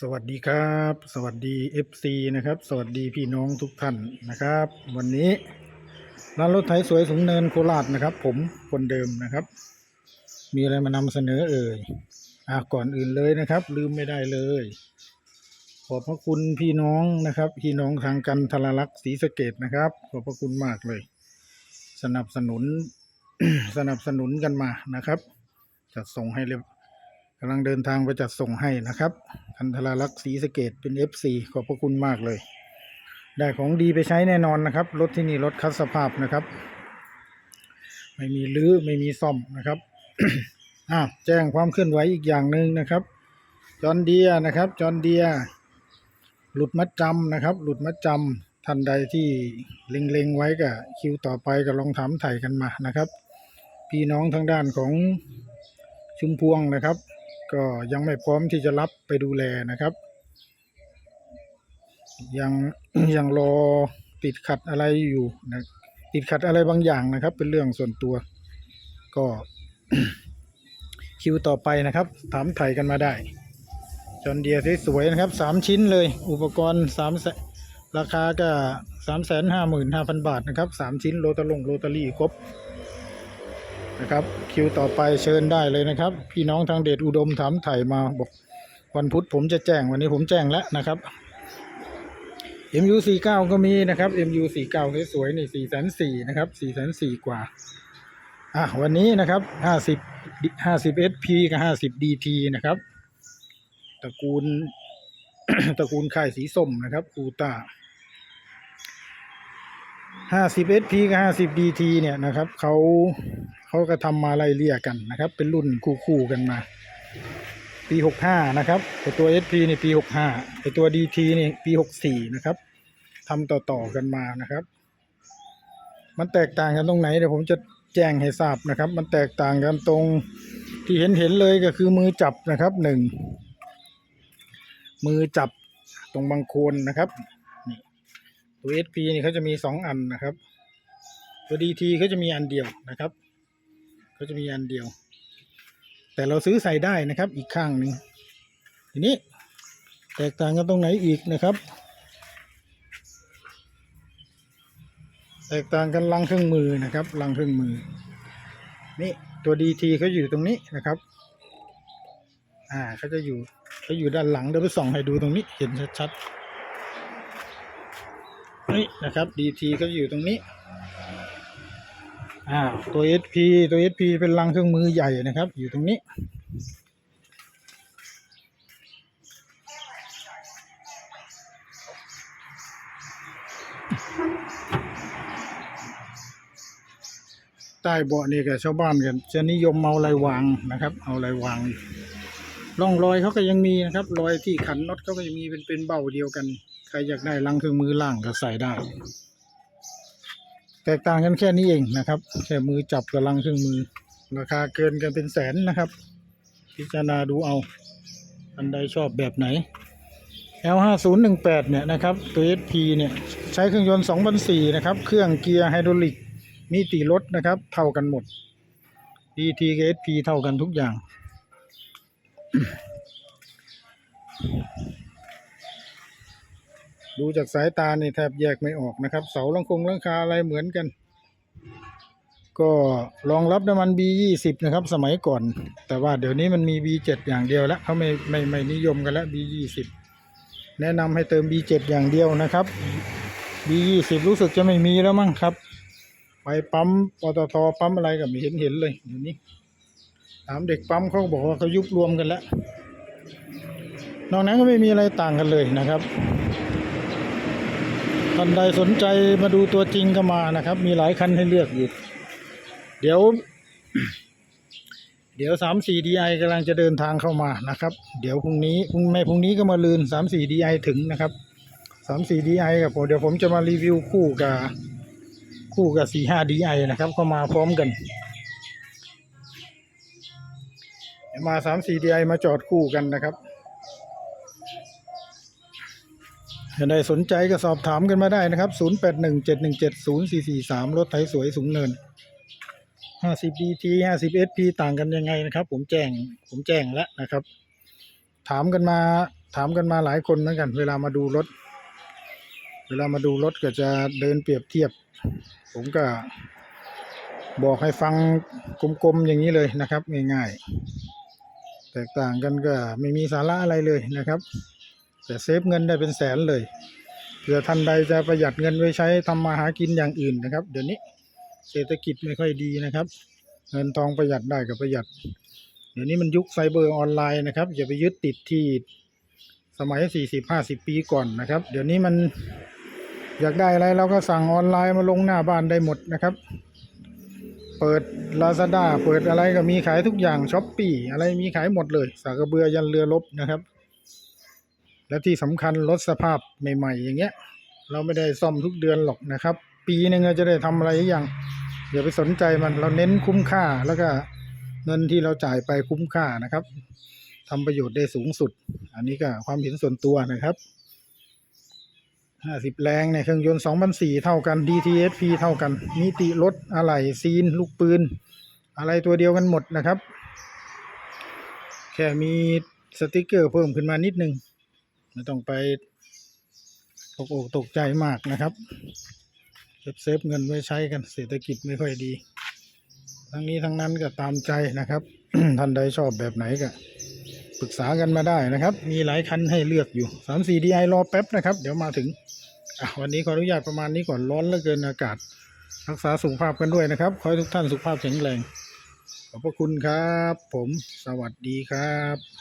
สวัสดีครับ สวัสดี FC นะครับ สวัสดีพี่น้องทุกท่านนะครับ วันนี้ร้านรถไถสวยสูงเนินโคราชนะครับ ผมคนเดิมนะครับ มีอะไรมานำเสนอเอ่ยอะก่อนอื่นเลยนะครับ ลืมไม่ได้เลย ขอบพระคุณพี่น้องนะครับ พี่น้องทางกันทรลักษ์ศรีสะเกดนะครับ ขอบพระคุณมากเลย สนับสนุนสนับสนุนกันมานะครับจัดส่งให้เรียบ กำลังเดินทางไปจัดส่งให้นะครับคันธรารักษ์ศรีสเกดเป็น FC ขอบพระคุณมากเลย ได้ของดีไปใช้แน่นอนนะครับ รถที่นี่รถคัดสภาพนะครับ ไม่มีลื้อไม่มีซ่อมนะครับอะแจ้งความเคลื่อนไหวอีกอย่างหนึ่งนะครับ จอนเดียนะครับ จอนเดีย หลุดมัดจำนะครับ หลุดมัดจำท่านใดที่เล็งๆไว้ก็คิวต่อไปก็ลองถามไถ่กันมานะครับ พี่น้องทางด้านของชุมพวงนะครับ ก็ยังไม่พร้อมที่จะรับไปดูแลนะครับ ยังยังรอติดขัดอะไรอยู่นะติดขัดอะไรบางอย่างนะครับ เป็นเรื่องส่วนตัว ก็คิวต่อไปนะครับ ถามไถ่กันมาได้จอนเดียสวยๆนะครับสามชิ้นเลย อุปกรณ์สามแสราคาก็สามแสนห้าหมื่นห้าพันบาทนะครับสามชิ้นโรตาลงโรตารี่ครบ นะครับ คิวต่อไปเชิญได้เลยนะครับ พี่น้องทางเดชอุดมถามไถ่มาบอกวันพุธผมจะแจ้งวันนี้ผมแจ้งแล้วนะครับ MU49 ก็มีนะครับ MU49 สวยๆนี่4 4 0 0นะครับ4 4 0 0กว่าอะวันนี้นะครับ 50 50 SP กับ 50 DT นะครับตระกูลตระกูลค่ายสีส้มนะครับอูตา้า สิบ SP กับห้าสิบ DT เนี่ยนะครับเขาเขาก็ทำมาไล่เลี่ยกันนะครับ เป็นรุ่นคู่ๆกันมา ปีหกห้านะครับแต่ตัว SP ในปีหกห้าแต่ตัว DT นี่ปีหกสี่นะครับทำต่อๆกันมานะครับ มันแตกต่างกันตรงไหนเดี๋ยวผมจะแจ้งให้ทราบนะครับ มันแตกต่างกันตรงที่เห็นเห็นเลยก็คือมือจับนะครับหนึ่งมือจับตรงบางโคนนะครับ ตัว SP นี่เขาจะมีสองอันนะครับ ตัว DT เขาจะมีอันเดียวนะครับเขาจะมีอันเดียว แต่เราซื้อใส่ได้นะครับอีกข้างหนึ่งทีนี้แตกต่างกันตรงไหนอีกนะครับ แตกต่างกันลังเครื่องมือนะครับลังเครื่องมือ นี่ตัว DT เขาอยู่ตรงนี้นะครับ อ่าเขาจะอยู่เขาอยู่ด้านหลังเดี๋ยวไปส่องให้ดูตรงนี้เห็นชัดๆ นี่นะครับ DT ก็อยู่ตรงนี้อ่าตัว SP ตัว SP เป็นรังเครื่องมือใหญ่นะครับ อยู่ตรงนี้ ใต้เบาะนี่กับชาวบ้านกันจะนิยมเอาอะไรวางนะครับ เอาอะไรวาง ร่องรอยเขาก็ยังมีนะครับ รอยที่ขันน็อตเขาก็ยังมีเป็นเป็นเบ้าเดียวกัน ใครอยากได้รังเครื่องมือล่างก็ใส่ได้ แตกต่างกันแค่นี้เองนะครับ แค่มือจับกับลังเครื่องมือ ราคาเกินกันเป็นแสนนะครับ พิจารณาดูเอา อันใดชอบแบบไหน L5018 เนี่ยนะครับตัว SP เนี่ยใช้เครื่องยนต์2004นะครับ เครื่องเกียร์ไฮดรอลิกมิติรถนะครับ เท่ากันหมด DT กับ SP เท่ากันทุกอย่าง ดูจากสายตานี่แทบแยกไม่ออกนะครับ เสาลังคงลังคาอะไรเหมือนกัน ก็รองรับน้ำมัน B20 นะครับ สมัยก่อน แต่ว่าเดี๋ยวนี้มันมี B7 อย่างเดียวแล้วเขาไม่ไม่ไม่นิยมกันแล้ว B20 แนะนำให้เติม B7 อย่างเดียวนะครับ B20 รู้สึกจะไม่มีแล้วมั้งครับ ไปปั๊มปตทปั๊มอะไรก็ไม่เห็นเห็นเลยเดี๋ยวนี้ ถามเด็กปั๊มเขาบอกว่าเขายุบรวมกันแล้ว นอกนั้นก็ไม่มีอะไรต่างกันเลยนะครับท่านใดสนใจมาดูตัวจริงก็มานะครับ มีหลายคันให้เลือกอยู่ เดี๋ยว เดี๋ยวสามสี่ดีไอกำลังจะเดินทางเข้ามานะครับ เดี๋ยวพรุ่งนี้พรุ่งไม่พรุ่งนี้ก็มาลืนสามสี่ดีไอถึงนะครับสามสี่ดีไอกับผมเดี๋ยวผมจะมารีวิวคู่กับคู่กับสี่ห้าดีไอนะครับ ก็มาพร้อมกัน มาสามสี่ดีไอมาจอดคู่กันนะครับถ้าใดสนใจก็สอบถามกันมาได้นะครับ 0817170443 รถไถสวยสูงเนิน 50 DT 50 SP ต่างกันยังไงนะครับ ผมแจ้ง ผมแจ้งแล้วนะครับ ถามกันมา ถามกันมาหลายคนเหมือนกัน เวลามาดูรถ เวลามาดูรถก็จะเดินเปรียบเทียบ ผมก็บอกให้ฟังกลมๆอย่างนี้เลยนะครับ ง่ายๆ แตกต่างกันก็ไม่มีสาระอะไรเลยนะครับ แต่เซฟเงินได้เป็นแสนเลยเผื่อท่านใดจะประหยัดเงินไว้ใช้ทำมาหากินอย่างอื่นนะครับ เดี๋ยวนี้เศรษฐกิจไม่ค่อยดีนะครับ เงินทองประหยัดได้ก็ประหยัด เดี๋ยวนี้มันยุคไซเบอร์ออนไลน์นะครับ อย่าไปยึดติดที่สมัยสี่สิบห้าสิบปีก่อนนะครับ เดี๋ยวนี้มันอยากได้อะไรเราก็สั่งออนไลน์มาลงหน้าบ้านได้หมดนะครับ เปิด Lazada เปิดอะไรก็มีขายทุกอย่างช้อปปี้อะไรมีขายหมดเลย สากกระเบือยันเรือลบนะครับ และที่สำคัญรถสภาพใหม่ๆ อย่างเงี้ย เราไม่ได้ซ่อมทุกเดือนหรอกนะครับ ปีหนึ่งเราจะได้ทำอะไรอย่างอย่าไปสนใจมันเราเน้นคุ้มค่าแล้วก็เงินที่เราจ่ายไปคุ้มค่านะครับทำประโยชน์ได้สูงสุด อันนี้ก็ความเห็นส่วนตัวนะครับ ห้าสิบแรงในยเครื่องยนต์สองพันสี่เท่ากัน DTSP เท่ากันมิติรถอะไหล่ซีน ลูกปืน อะไรตัวเดียวกันหมดนะครับ แค่มีสติกเกอร์เพิ่มขึ้นมานิดนึง ไม่ต้องไปตกอกตกใจมากนะครับเซฟเซฟเงินไว้ใช้กันเศรษฐกิจไม่ค่อยดี ทั้งนี้ทั้งนั้นก็ตามใจนะครับ ท่านใดชอบแบบไหนก็ปรึกษากันมาได้นะครับ มีหลายคันให้เลือกอยู่สามสี่ดีไอรอแป๊บนะครับ เดี๋ยวมาถึง วันนี้ขออนุญาตประมาณนี้ก่อนร้อนเหลือเกินอากาศ รักษาสุขภาพกันด้วยนะครับ ขอให้ทุกท่านสุขภาพแข็งแรง ขอบพระคุณครับ ผมสวัสดีครับ